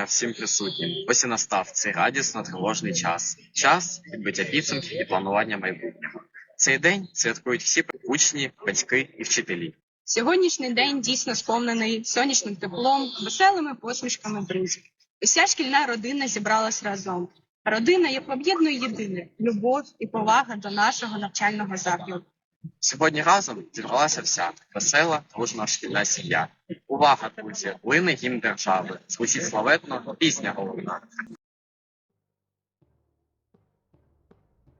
дня всім присутнім. Ось і настав цей радісно тривожний час. Час підбиття підсумків і планування майбутнього. Цей день святкують всі учні, батьки і вчителі. Сьогоднішній день дійсно сповнений сонячним теплом, веселими посмішками друзів. Уся шкільна родина зібралась разом. Родина, яку об'єднує єдине любов і повага до нашого навчального закладу. Сьогодні разом зібралася вся весела, дружна шкільна сім'я. Увага, друзі! Лине гімн держави. Звучить славетно, пісня головна.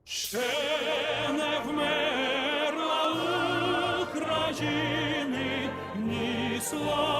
Ще не вмерла України ні слава,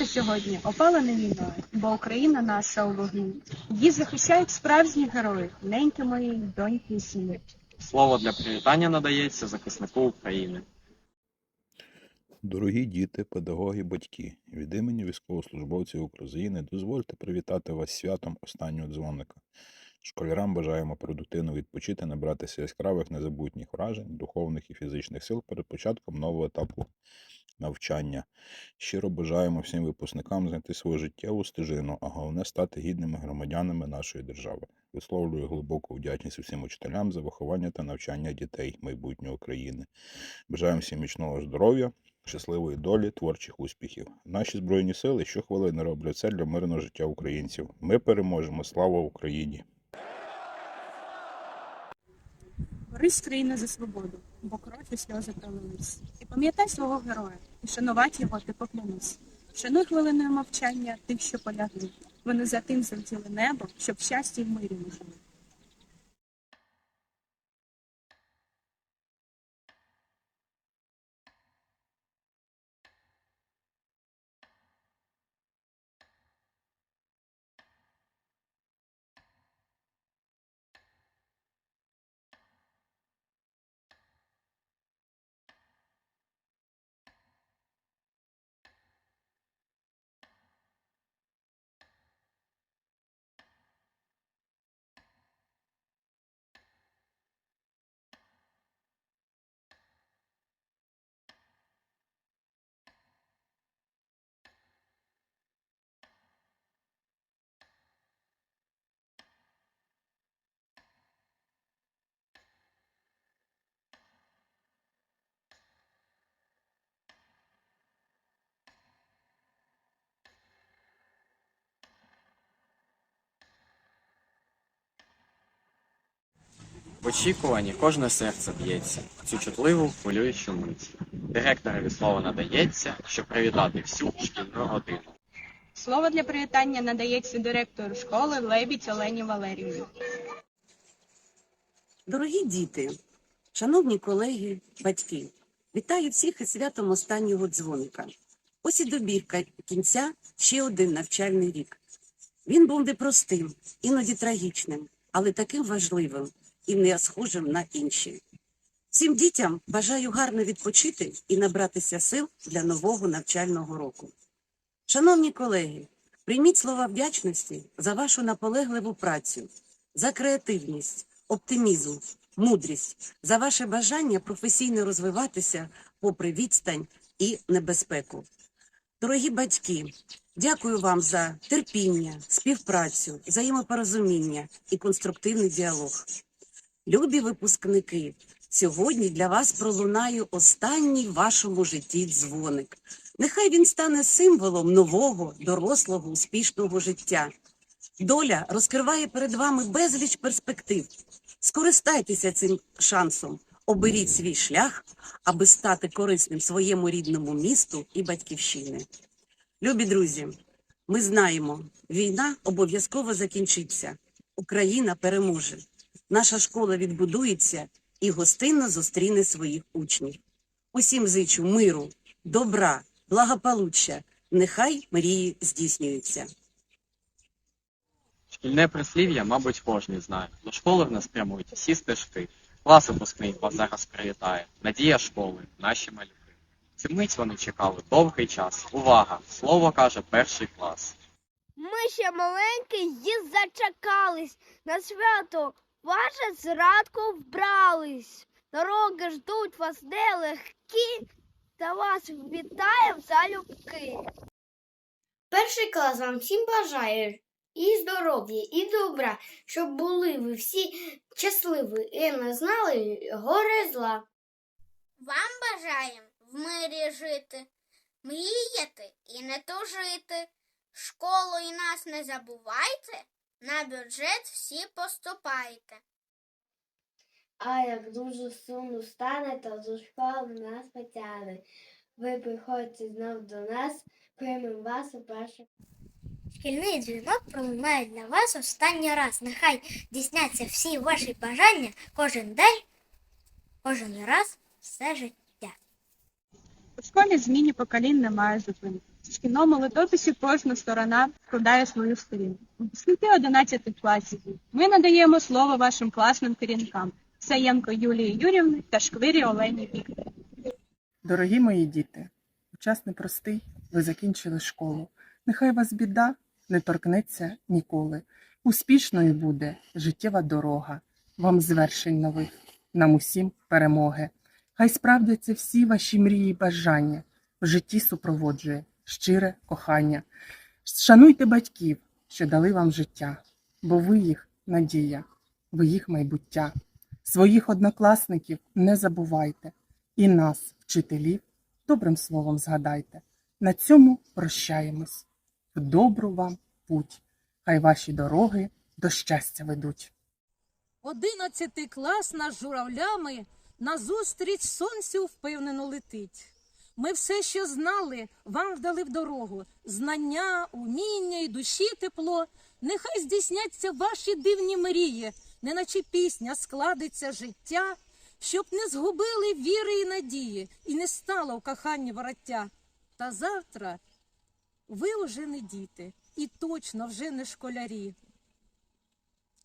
Свято сьогодні опалене війною, бо Україна наша у вогні. Її захищають справжні герої, неньки мої, доньки і сини. Слово для привітання надається захиснику України. Дорогі діти, педагоги, батьки, від імені військовослужбовців України дозвольте привітати вас святом останнього дзвоника. Школярам бажаємо продуктивно відпочити, набратися яскравих незабутніх вражень, духовних і фізичних сил перед початком нового етапу навчання. Щиро бажаємо всім випускникам знайти свою життєву стежину, а головне стати гідними громадянами нашої держави. Висловлюю глибоку вдячність усім учителям за виховання та навчання дітей майбутнього України. Бажаємо всім міцного здоров'я, щасливої долі, творчих успіхів. Наші збройні сили щохвилини роблять все для мирного життя українців. Ми переможемо. Слава Україні! Борись країна за свободу, бо кров і сльози пролились. І пам'ятай свого героя, і шанувати його ти поклянись. Шануй хвилиною мовчання тих, що полягли. Вони за тим завділи небо, щоб щастя й мирі ми жили. Очікуванні кожне серце б'ється, цю чутливу хвилюючу мить. Директорові слово надається, щоб привітати всю шкільну родину. Слово для привітання надається директору школи Лебідь Олені Валеріївні. Дорогі діти, шановні колеги, батьки, вітаю всіх із святом останнього дзвоника. Ось і добірка кінця ще один навчальний рік. Він був непростим, іноді трагічним, але таким важливим і не схожим на інші. Всім дітям бажаю гарно відпочити і набратися сил для нового навчального року. Шановні колеги, прийміть слова вдячності за вашу наполегливу працю, за креативність, оптимізм, мудрість, за ваше бажання професійно розвиватися попри відстань і небезпеку. Дорогі батьки, дякую вам за терпіння, співпрацю, взаємопорозуміння і конструктивний діалог. Любі випускники, сьогодні для вас пролунає останній в вашому житті дзвоник. Нехай він стане символом нового, дорослого, успішного життя. Доля розкриває перед вами безліч перспектив. Скористайтеся цим шансом, Оберіть свій шлях, аби стати корисним своєму рідному місту і батьківщині. Любі друзі, ми знаємо, війна обов'язково закінчиться. Україна переможе. Наша школа відбудується і гостинно зустріне своїх учнів. Усім зичу миру, добра, благополуччя. Нехай мрії здійснюються. Шкільне прислів'я, мабуть, кожен знає. До школи в нас прямують всі стежки. Клас випускний вас зараз привітає. Надія школи, наші малюки. Цю мить вони чекали довгий час. Увага! Слово каже перший клас. Ми ще маленькі і зачекались. На свято ваше зрадку вбрались. Дороги ждуть вас нелегкі, та вас вітає залюбки. Перший клас вам всім бажає і здоров'я, і добра, щоб були ви всі щасливі і не знали горе зла. Вам бажаємо в мирі жити, мріяти і не тужити. Школу і нас не забувайте, на бюджет всі поступайте. А як дуже сумно стане, то до школи нас потягне. Ви приходьте знов до нас, приймемо вас у перше. Шкільний дзвінок пролунає для вас останній раз. Нехай дійсняться всі ваші бажання кожен день, кожен раз все життя. У школі зміні поколінь немає зупинки. В шкільному летописі кожна сторона вкладає свою сторінку. Випускники 11 класів. Ми надаємо слово вашим класним керівникам Саєнко Юлії Юрівни та Шквирі Олені Вікторівні. Дорогі мої діти, час непростий ви закінчили школу. Нехай вас біда не торкнеться ніколи. Успішною буде життєва дорога, вам звершень нових, нам усім перемоги. Хай справдяться всі ваші мрії й бажання, в житті супроводжує щире кохання. Шануйте батьків, що дали вам життя, бо ви їх надія, ви їх майбуття. Своїх однокласників не забувайте і нас, вчителів, добрим словом згадайте. На цьому прощаємось. В добру вам путь. Хай ваші дороги до щастя ведуть. Одинадцятий клас наш журавлями назустріч сонцю впевнено летить. Ми все, що знали, вам вдали в дорогу. Знання, уміння і душі тепло. Нехай здійсняться ваші дивні мрії, неначе пісня складеться життя, щоб не згубили віри і надії, і не стало в коханні вороття. Та завтра ви уже не діти, і точно вже не школярі.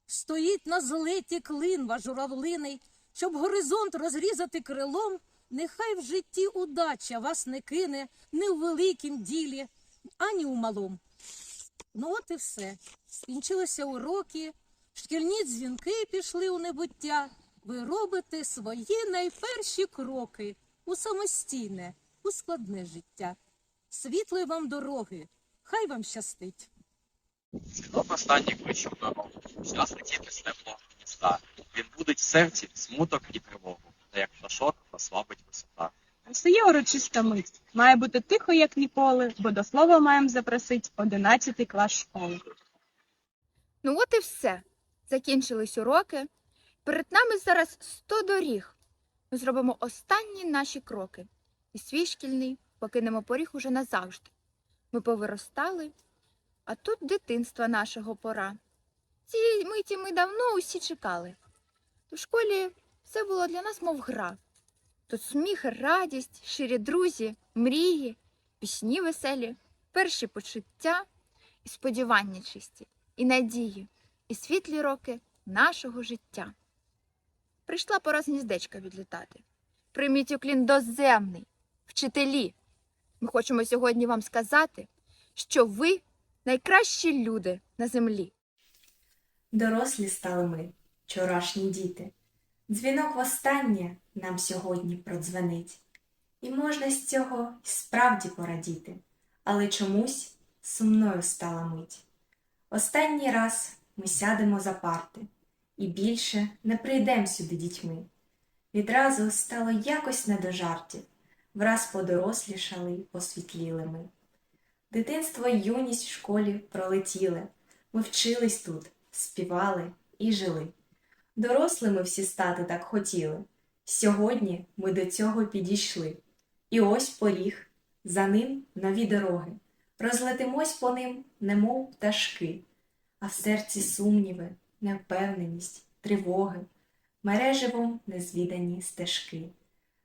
Стоїть на злеті клин ваш журавлиний, щоб горизонт розрізати крилом, нехай в житті удача вас не кине ні у великім ділі, ані у малом. Ну от і все. Скінчилися уроки, шкільні дзвінки пішли у небуття. Ви робите свої найперші кроки у самостійне, у складне життя. Світлої вам дороги, хай вам щастить. Свідок останній кличу в дорогу. З теплого гнізда. Він будить в серці смуток і тривогу, як пташок послабить висота. Настає урочиста мить. Має бути тихо, як ніколи, бо до слова маємо запросити 11 клас школи. Ну от і все. Закінчились уроки. Перед нами зараз 100 доріг. Ми зробимо останні наші кроки. І свій шкільний покинемо поріг уже назавжди. Ми повиростали, а тут дитинства нашого пора. Цієї миті ми давно усі чекали. У школі все було для нас, мов гра. Тут сміх, радість, щирі друзі, мрії, пісні веселі, перші почуття і сподівання чисті, і надії, і світлі роки нашого життя. Прийшла пора з гніздечка відлітати. Прийміть уклін доземний, вчителі. Ми хочемо сьогодні вам сказати, що ви найкращі люди на землі. Дорослі стали ми, вчорашні діти. Дзвінок востаннє нам сьогодні продзвенить. І можна з цього й справді порадіти, але чомусь сумною стала мить. Останній раз ми сядемо за парти і більше не прийдем сюди дітьми. Відразу стало якось не до жартів, враз подорослішали й посвітліли ми. Дитинство й юність в школі пролетіли, ми вчились тут, співали і жили. Дорослими всі стати так хотіли, Сьогодні ми до цього підійшли. І ось поріг, за ним нові дороги. Розлетимось по ним, немов пташки, а в серці сумніви, невпевненість, тривоги, мереживом незвідані стежки.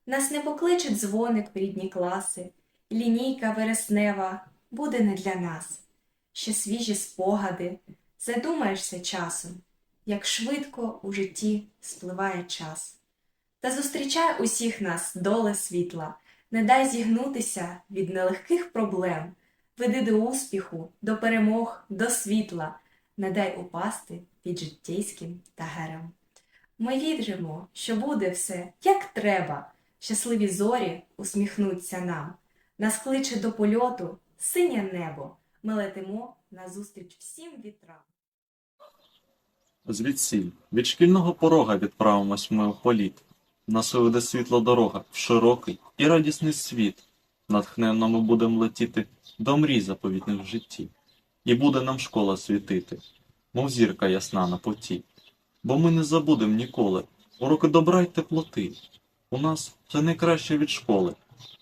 Нас не покличе дзвоник в рідні класи, лінійка вереснева буде не для нас. Ще свіжі спогади, задумаєшся часом, як швидко у житті спливає час. Та зустрічай усіх нас доле світла, не дай зігнутися від нелегких проблем, веди до успіху, до перемог, до світла, не дай упасти під життєйським тагерем. Ми віримо, що буде все як треба, щасливі зорі усміхнуться нам. Нас кличе до польоту синє небо, ми летимо назустріч всім вітрам. Звідсіль, від шкільного порога відправимось ми у політ. Нас виведе світло дорога в широкий і радісний світ. Натхненно ми будем летіти до мрій заповітних в житті. І буде нам школа світити, мов зірка ясна на путі. Бо ми не забудем ніколи уроки добра й теплоти. У нас все найкраще від школи,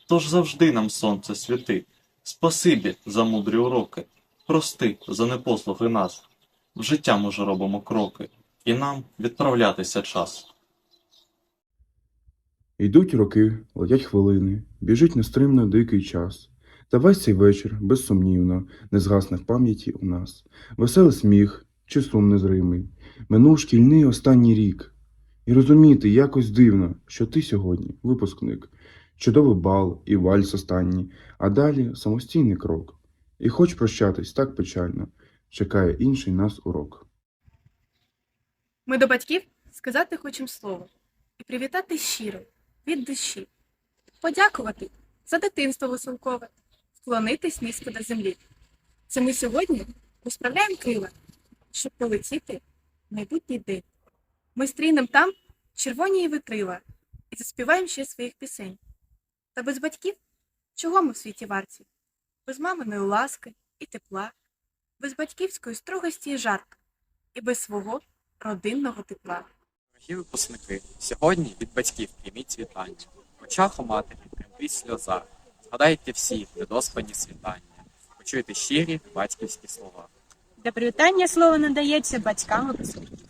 тож завжди нам сонце світи. Спасибі за мудрі уроки, прости за непослуги нас. В життя ми ж робимо кроки, і нам відправлятися час. Йдуть роки, летять хвилини, біжить нестримно дикий час. Та весь цей вечір, безсумнівно, не згасне в пам'яті у нас. Веселий сміх чи сум незримий. Минув шкільний останній рік. І розуміти якось дивно, що ти сьогодні випускник. Чудовий бал і вальс останній, а далі самостійний крок. І хоч прощатись так печально, чекає інший нас урок. Ми до батьків сказати хочемо слово і привітати щиро, від душі, подякувати за дитинство веселкове, вклонитись низько до землі. Це ми сьогодні розправляємо крила, щоб полетіти в майбутній день. Ми стрінем там червоні витрила і заспіваємо ще своїх пісень. Та без батьків чого ми в світі варті? Без маминої ласки і тепла, без батьківської строгості і жарту, і без свого родинного тепла. Дорогі випускники, сьогодні від батьків прийміть вітання. В очах у матері тремтить сльоза. Згадайте всі недоспані світання. Почуйте щирі батьківські слова. Для привітання слово надається батькам випускників.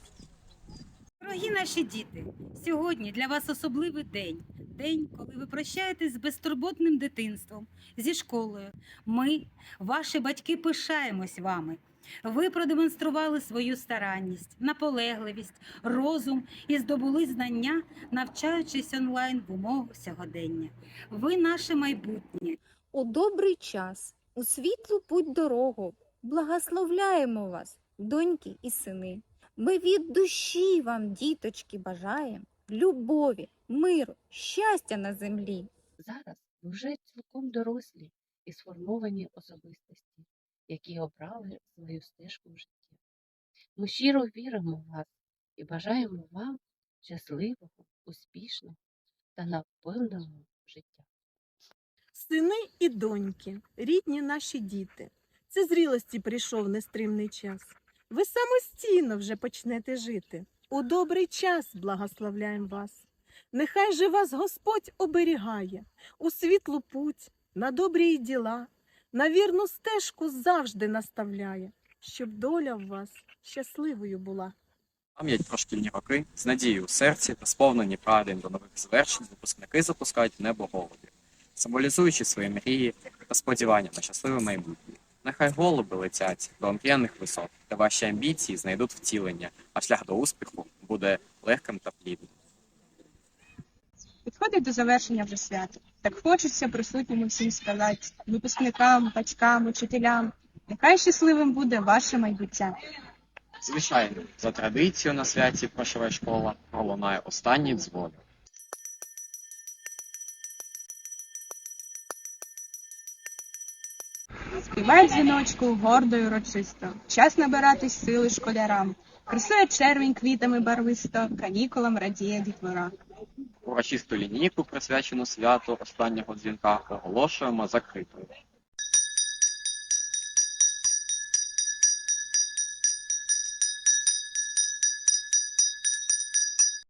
Дорогі наші діти, сьогодні для вас особливий день. День, коли ви прощаєтесь з безтурботним дитинством, зі школою. Ми, ваші батьки, пишаємось вами. Ви продемонстрували свою старанність, наполегливість, розум і здобули знання, навчаючись онлайн в умовах сьогодення. Ви наше майбутнє. У добрий час, у світлу путь дорогу, благословляємо вас, доньки і сини. Ми від душі вам, діточки, бажаємо любові, миру, щастя на землі. Зараз ви вже цілком дорослі і сформовані особистості, які обрали свою стежку в житті. Ми щиро віримо в вас і бажаємо вам щасливого, успішного та наповненого життя. Сини і доньки, рідні наші діти. Це зрілості прийшов нестримний час. Ви самостійно вже почнете жити. У добрий час благословляємо вас. Нехай же вас Господь оберігає у світлу путь, на добрі діла, на вірну стежку завжди наставляє, щоб доля в вас щасливою була. Пам'ять про шкільні роки з надією у серці та сповнені прагнень до нових звершень випускники запускають в небо голубів, символізуючи свої мрії та сподівання на щасливе майбутнє. Нехай голуби летять до омріяних висот, та ваші амбіції знайдуть втілення, а шлях до успіху буде легким та плідним. Підходить до завершення вже свято. Так хочеться присутнім всім сказати, випускникам, батькам, учителям. Нехай щасливим буде ваше майбуття. Звичайно, за традицією на святі Прошова школа пролунає останній дзвон. Співають дзвіночку гордо й урочисто. Час набиратись сили школярам. Красує червень квітами барвисто, канікулам радіє дітвора. Урочисту лінійку, присвячену святу останнього дзвінка, оголошуємо закритою.